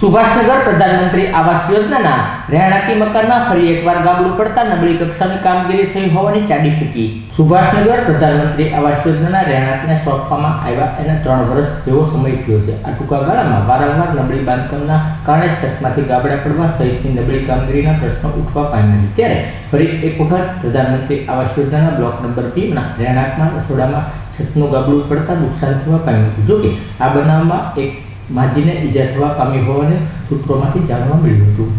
સુભાષનગર પ્રધાનમંત્રી આવાસ યોજનાના રહેણાંકી મકાનમાં ફરી એકવાર ગાબડું પડતા નબળી કક્ષાની કામગીરી થઈ હોવાની ચાડી ફૂટી સુભાષનગર પ્રધાનમંત્રી આવાસ યોજનાના રહેણાંકને સોંપવામાં આવ્યા એના ત્રણ વર્ષ જેવો સમય થયો છે. આ ટૂંકા ગાળામાં વારંવાર નબળી બાંધકામના કારણે છતમાંથી ગાબડા પડવા સહિતની નબળી કામગીરીના પ્રશ્નો ઉઠવા પામ્યા છે. ત્યારે ફરી એક વખત પ્રધાનમંત્રી આવાસ યોજનાના બ્લોક નંબર બીના રહેણાંકમાં રસોડામાં છતનું ગાબડું પડતા નુકસાન થવા પામ્યું હતું. જોકે આ બનાવમાં એક માજીને ઈજા થવા પામી હોવાને સૂત્રોમાંથી જાણવા મળ્યું હતું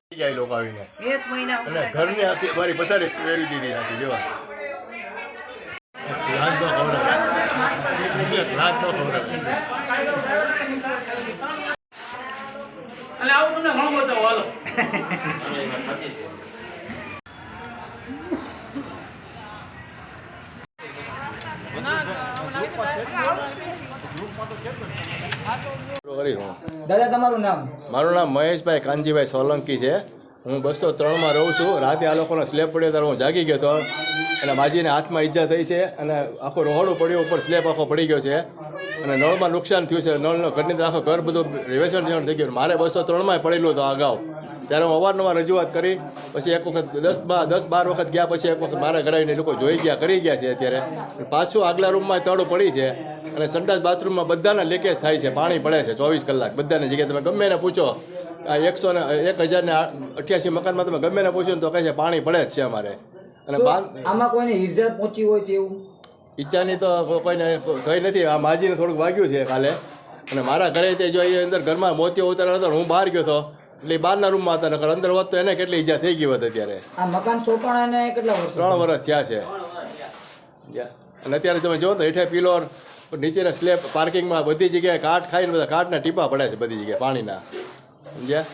થઈ જાય લોકો આવીને એક મહિના અને ઘરની આખી મારી પથારી પહેરી દીધી આખી જોવા લાજ નો ખવડાવે લાજ નો ખવડાવે અને આવું તમને ઘણું બતાવો હાલો દાદા, તમારું નામ? મારું નામ મહેશભાઈ કાનજીભાઈ સોલંકી છે. હું બસો ત્રણમાં રહું છું. રાતે આ લોકોનો સ્લેબ પડ્યો ત્યારે હું જાગી ગયો હતો. અને માજીને હાથમાં ઈજા થઈ છે અને આખો રોહડું પડ્યો ઉપર સ્લેબ આખો પડી ગયો છે. અને નળમાં નુકસાન થયું છે. નળનો ઘરની આખો ઘર બધું રિવેશન થઈ ગયું મારે બસો ત્રણમાં પડેલું હતું અગાઉ. ત્યારે હું અવારનવાર રજૂઆત કરી પછી એક વખત દસ બાર દસ બાર વખત ગયા પછી એક વખત મારા ઘરે લોકો જોઈ ગયા કરી ગયા છે અત્યારે. પાછું આગલા રૂમમાં તળું પડી છે અને સંડાસ બાથરૂમમાં બધાના લીકેજ થાય છે પાણી પડે છે ચોવીસ કલાક બધાની જગ્યાએ તમે ગમે એને પૂછો આ એકસો ને એક હજાર ને અઠ્યાસી મકાનમાં તમે ગમે ને પૂછો ને તો કહે છે પાણી પડે જ છે અમારે. અને આમાં કોઈને ઈજા પહોંચી હોય તેવું? ઈચ્છાની તો કોઈને થઈ નથી આ માજીને થોડુંક વાગ્યું છે કાલે. અને મારા ઘરે તે જો એ અંદર ઘરમાં મોતીઓ ઉતારેલો હતો હું બહાર ગયો હતો એટલે બહારના રૂમમાં હતા નકર અંદર હોત તો એને કેટલી ઈજા થઈ ગઈ હોત અત્યારે. આ મકાન સોપાણાને કેટલા વર્ષ ત્રણ વર્ષ થયા છે. અને અત્યારે તમે જો તો હેઠે પિલોર નીચેના સ્લેબ પાર્કિંગમાં બધી જગ્યાએ કાટ ખાઈને બધા કાટના ટીપા પડે છે બધી જગ્યાએ પાણીના. સમજ્યા?